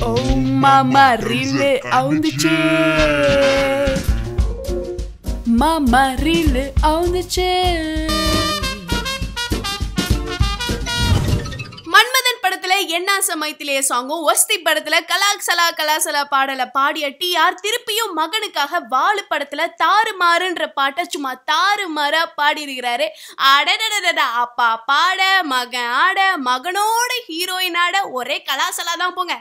ஓ மாமா ரீலு அவுந்துச்சே மாமா ரீலு அவுந்துச்சே மன்மதன் படத்துல என்ன சமயத்திலே சாங்கும் ஒஸ்தி படத்துல கலாசலா கலாசலா பாடல பாடிய டிஆர் திருப்பியும் மகனுக்காக வாழு படத்துல தாறுமாறுன்ற பாட்டை சும்மா தாறுமாறா பாடி இருக்கிறாரு அடடடடடா அப்பா பாட மகன் ஆட மகனோட ஹீரோயின் ஆட ஒரே கலாசலா தான் போங்க.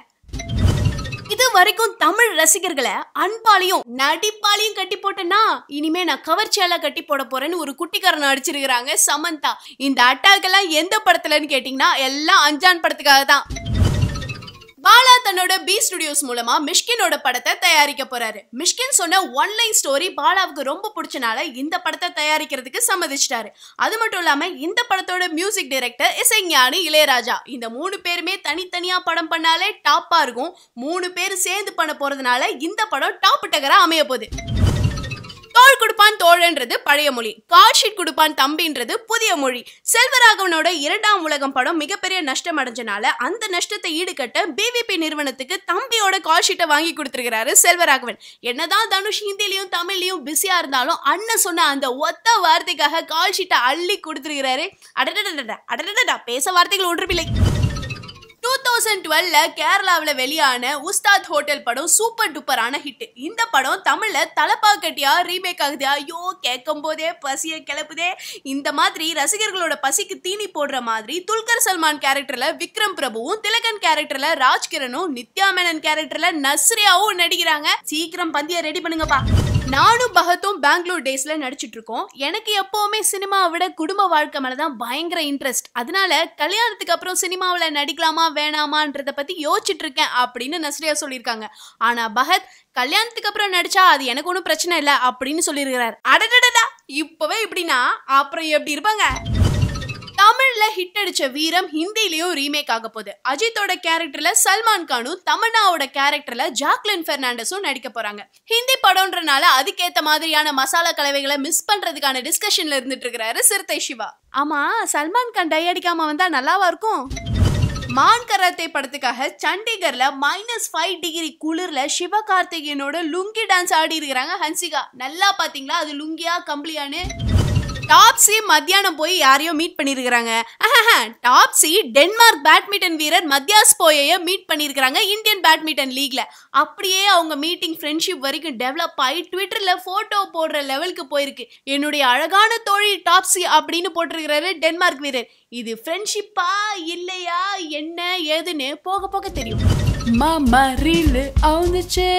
இது வரைக்கும் தமிழ் ரசிகர்களை அன்பாலையும் நடிப்பாலையும் கட்டி போட்டேன்னா இனிமே நான் கவர்ச்சியால கட்டி போட போறேன்னு ஒரு குட்டிக்காரன் அடிச்சிருக்கிறாங்க சமந்தா. இந்த அட்டாக் எல்லாம் எந்த படத்துலன்னு கேட்டீங்கன்னா எல்லாம் அஞ்சான் படத்துக்காக தான் தன்னோட பி ஸ்டுடியோஸ் மூலமா மிஷ்கினோட படத்தை தயாரிக்க போறாரு. மிஷ்கின் சொன்ன ஒன்லைன் ஸ்டோரி பாலாவுக்கு ரொம்ப பிடிச்சனால இந்த படத்தை தயாரிக்கிறதுக்கு சம்மதிச்சிட்டாரு. அது மட்டும் இல்லாம இந்த படத்தோட மியூசிக் டைரக்டர் இசைஞானி இளையராஜா. இந்த மூணு பேருமே தனித்தனியா படம் பண்ணாலே டாப்பா இருக்கும். மூணு பேர் சேர்ந்து பண்ண போறதுனால இந்த படம் டாப் டகரா அமைய போகுது. கால் கொடுப்பான் தோழன்றது பழைய மொழி கால் ஷீட் கொடுப்பான் தம்பின்றது புதிய மொழி. செல்வராகவனோட இரண்டாம் உலகம் படம் மிகப்பெரிய நஷ்டம் அடைஞ்சனால அந்த நஷ்டத்தை ஈடுகட்ட பிவிபி நிறுவனத்துக்கு தம்பியோட கால் ஷீட்டை வாங்கி கொடுத்துருக்கிறாரு செல்வராகவன். என்னதான் தனுஷ் ஹிந்திலையும் தமிழ்லையும் பிஸியா இருந்தாலும் அண்ணன் சொன்ன அந்த ஒத்த வார்த்தைக்காக கால் ஷீட்டை அள்ளி கொடுத்துருக்கிறாரு. அடடடடா அடடடா பேச வார்த்தைகள் ஒன்றுமில்லை. தௌசண்ட் டுவெல்ல கேரளாவில் வெளியான உஸ்தாத் ஹோட்டல் படம் சூப்பர் டூப்பரான ஹிட் இந்த படம் தமிழில் தலப்பா கட்டியா ரீமேக் ஆகுது. ஐயோ கேட்கும் போதே பசியை கிளப்புதே. இந்த மாதிரி ரசிகர்களோட பசிக்கு தீனி போடுற மாதிரி துல்கர் சல்மான் கேரக்டரில் விக்ரம் பிரபுவும் திலகன் கேரக்டரில் ராஜ்கிரனும் நித்யா மேனன் கேரக்டரில் நஸ்ரியாவும் நடிக்கிறாங்க. சீக்கிரம் பந்தியை ரெடி பண்ணுங்கப்பா. நானும் பகத்தும் பெங்களூர் டேஸ்ல நடிச்சிட்டு இருக்கோம் எனக்கு எப்பவுமே சினிமாவை விட குடும்ப வாழ்க்கை மேலதான் பயங்கர இன்ட்ரெஸ்ட் அதனால கல்யாணத்துக்கு அப்புறம் சினிமாவில் நடிக்கலாமா வேணாமான்றத பத்தி யோசிச்சுட்டு இருக்கேன் அப்படின்னு நஸ்ரியா சொல்லியிருக்காங்க. ஆனா பகத் கல்யாணத்துக்கு அப்புறம் நடிச்சா அது எனக்கு ஒன்றும் பிரச்சனை இல்லை அப்படின்னு சொல்லியிருக்கிறார். அடடடா இப்பவே இப்படின்னா? அப்புறம் எப்படி இருப்பாங்க? தமிழ்ல ஹிட் அடிச்ச வீரம் ஹிந்திலயும் ரீமேக் ஆக போகுது. அஜித்தோட கேரக்டர்ல சல்மான் கானும் தமன்னாவோட கேரக்டர்ல ஜாக்லின் பெர்னாண்டஸும் நடிக்க போறாங்க. ஹிந்தி படம்ன்றனால அதுக்கேத்த மாதிரியான மசாலா கலவைகளை மிஸ் பண்றதுக்கான டிஸ்கஷன்ல இருந்துட்டு இருக்கிறாரு சிறுத்தை சிவா. ஆமா சல்மான் கான் டை அடிக்காம வந்தா நல்லாவா இருக்கும்? மான் கராத்தே படத்துக்காக சண்டிகர்ல மைனஸ் ஃபைவ் டிகிரி குளிர்ல சிவகார்த்திகேயனோட லுங்கி டான்ஸ் ஆடி இருக்கிறாங்க ஹன்சிகா. நல்லா பாத்தீங்களா? அது லுங்கியா கம்பளியான்னு? டாப்ஸி மத்தியானம் போய் யாரையோ மீட் பண்ணியிருக்கிறாங்க டாப்ஸி டென்மார்க் பேட்மிண்டன் வீரர் மத்தியாஸ் போயைய மீட் பண்ணியிருக்கிறாங்க இந்தியன் பேட்மிண்டன் லீக்ல. அப்படியே அவங்க மீட்டிங் ஃப்ரெண்ட்ஷிப் வரைக்கும் டெவலப் ஆகி ட்விட்டர்ல போட்டோ போடுற லெவலுக்கு போயிருக்கு. என்னுடைய அழகான தோழி டாப்ஸி அப்படின்னு போட்டிருக்கிறாரு டென்மார்க் வீரர். இது ஃப்ரெண்ட்ஷிப்பா இல்லையா என்ன ஏதுன்னு போக போக தெரியும். மாமா ரீல் அவுந்துச்சே.